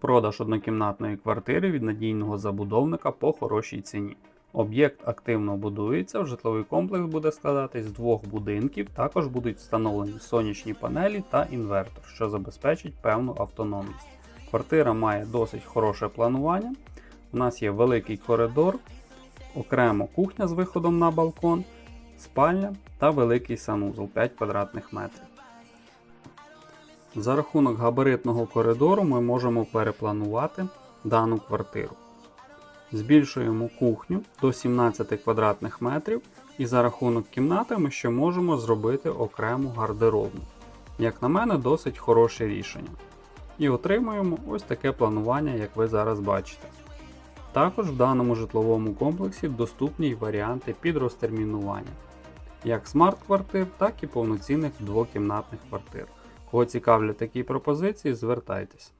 Продаж однокімнатної квартири від надійного забудовника по хорошій ціні. Об'єкт активно будується, житловий комплекс буде складатись з двох будинків, також будуть встановлені сонячні панелі та інвертор, що забезпечить певну автономність. Квартира має досить хороше планування. У нас є великий коридор, окремо кухня з виходом на балкон, спальня та великий санузел 5 квадратних метрів. За рахунок габаритного коридору ми можемо перепланувати дану квартиру. Збільшуємо кухню до 17 квадратних метрів і за рахунок кімнати ми ще можемо зробити окрему гардеробну. Як на мене, досить хороше рішення. І отримуємо ось таке планування, як ви зараз бачите. Також в даному житловому комплексі доступні й варіанти під розтермінування, як смарт-квартир, так і повноцінних двокімнатних квартир. Кого цікавлять такі пропозиції, звертайтесь.